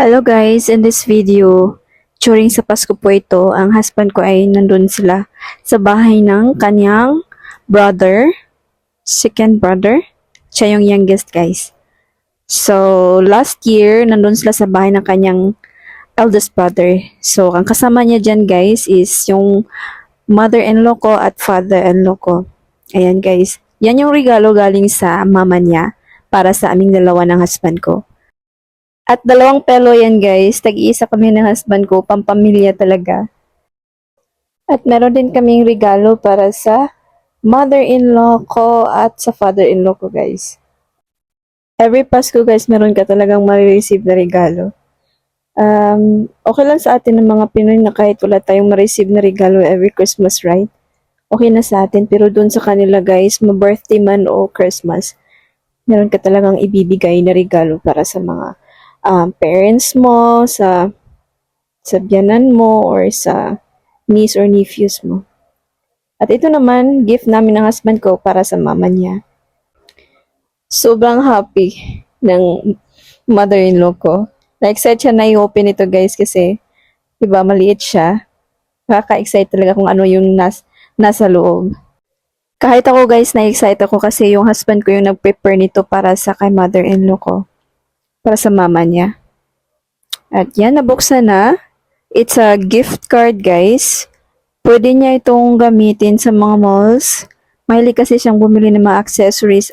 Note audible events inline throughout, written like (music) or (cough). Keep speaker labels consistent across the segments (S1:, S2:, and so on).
S1: Hello guys, in this video, during sa Pasko po ito, ang husband ko ay nandun sila sa bahay ng kanyang brother, second brother, siya yung youngest guys. So, last year, nandun sila sa bahay ng kanyang eldest brother. So, ang kasama niya dyan guys is yung mother-in-law ko at father-in-law ko. Ayan guys, yan yung regalo galing sa mama niya para sa aming dalawa ng husband ko. At dalawang pelo yan guys. Tag-iisa kami ng husband ko. Pampamilya talaga. At meron din kaming regalo para sa mother-in-law ko at sa father-in-law ko guys. Every Pasko guys, meron ka talagang marireceive na regalo. Um, okay lang sa atin ng mga Pinoy na kahit wala tayong ma-receive na regalo every Christmas, right? Okay na sa atin. Pero dun sa kanila guys, ma-birthday man o Christmas, meron ka talagang ibibigay na regalo para sa mga um, parents mo, sa sa biyanan mo, or sa niece or nephews mo. At ito naman, gift namin ng husband ko para sa mama niya. Sobrang happy ng mother-in-law ko. Na-excite siya na i-open ito guys kasi, di ba, maliit siya. Nakaka-excite talaga kung ano yung nas nasa loob. Kahit ako guys, na-excite ako kasi yung husband ko yung nag-prepare nito para sa kay mother-in-law ko para sa mama niya. At yan, nabuksan na. It's a gift card, guys. Pwede niya itong gamitin sa mga malls. Mahilig kasi siyang bumili ng mga accessories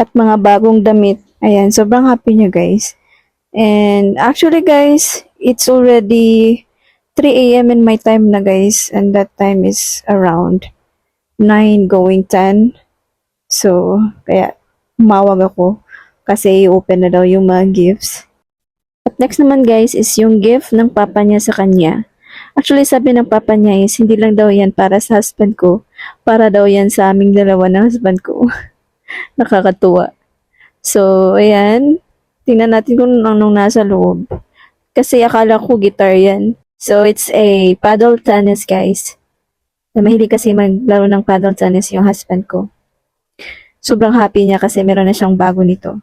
S1: at mga bagong damit. Ayan, sobrang happy niya, guys. And actually, guys, it's already 3 a.m. in my time na, guys. And that time is around 9 going 10. So, kaya umawag ako kasi i-open na daw yung mga gifts. At next naman guys is yung gift ng papa niya sa kanya. Actually sabi ng papa niya is hindi lang daw yan para sa husband ko, para daw yan sa aming dalawa ng husband ko. (laughs) Nakakatuwa. So, ayan. Tingnan natin kung anong nasa loob. Kasi akala ko guitar yan. So, it's a paddle tennis guys. Na mahilig kasi maglaro ng paddle tennis yung husband ko. Sobrang happy niya kasi meron na siyang bago nito.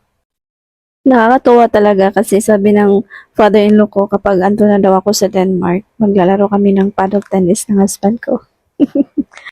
S1: Nakakatuwa talaga kasi sabi ng father-in-law ko kapag ando na daw ako sa Denmark, maglalaro kami ng paddle tennis ng husband ko. (laughs)